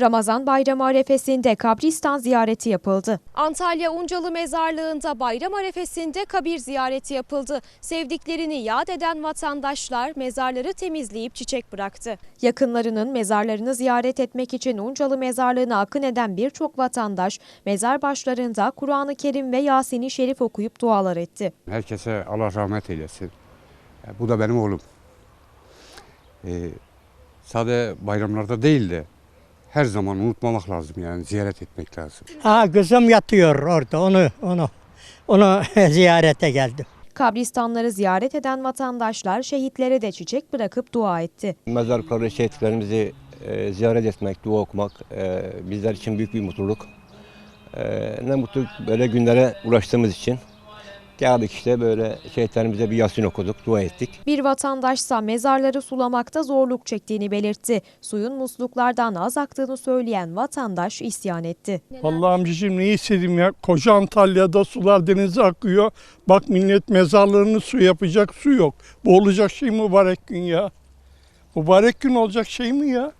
Ramazan bayramı arefesinde kabristan ziyareti yapıldı. Antalya Uncalı Mezarlığı'nda bayram arefesinde kabir ziyareti yapıldı. Sevdiklerini yad eden vatandaşlar mezarları temizleyip çiçek bıraktı. Yakınlarının mezarlarını ziyaret etmek için Uncalı Mezarlığı'na akın eden birçok vatandaş mezar başlarında Kur'an-ı Kerim ve Yasin-i Şerif okuyup dualar etti. Herkese Allah rahmet eylesin. E, Bu da benim oğlum. Ee, sade bayramlarda değil de her zaman unutmamak lazım yani ziyaret etmek lazım. Ha kızım yatıyor orada onu onu onu ziyarete geldim. Kabristanları ziyaret eden vatandaşlar şehitlere de çiçek bırakıp dua etti. mezarlıkları şehitlerimizi e, ziyaret etmek, dua okumak e, bizler için büyük bir mutluluk. E, ne mutlu böyle günlere ulaştığımız için. Geldik işte böyle şehitlerimize bir Yasin okuduk, dua ettik. Bir vatandaşsa mezarları sulamakta zorluk çektiğini belirtti. Suyun musluklardan az aktığını söyleyen vatandaş isyan etti. Vallahi amcacığım ne istedim ya. Koca Antalya'da sular denize akıyor. Bak millet mezarlarını su yapacak su yok. Bu olacak şey mübarek gün ya. Mübarek gün olacak şey mi ya?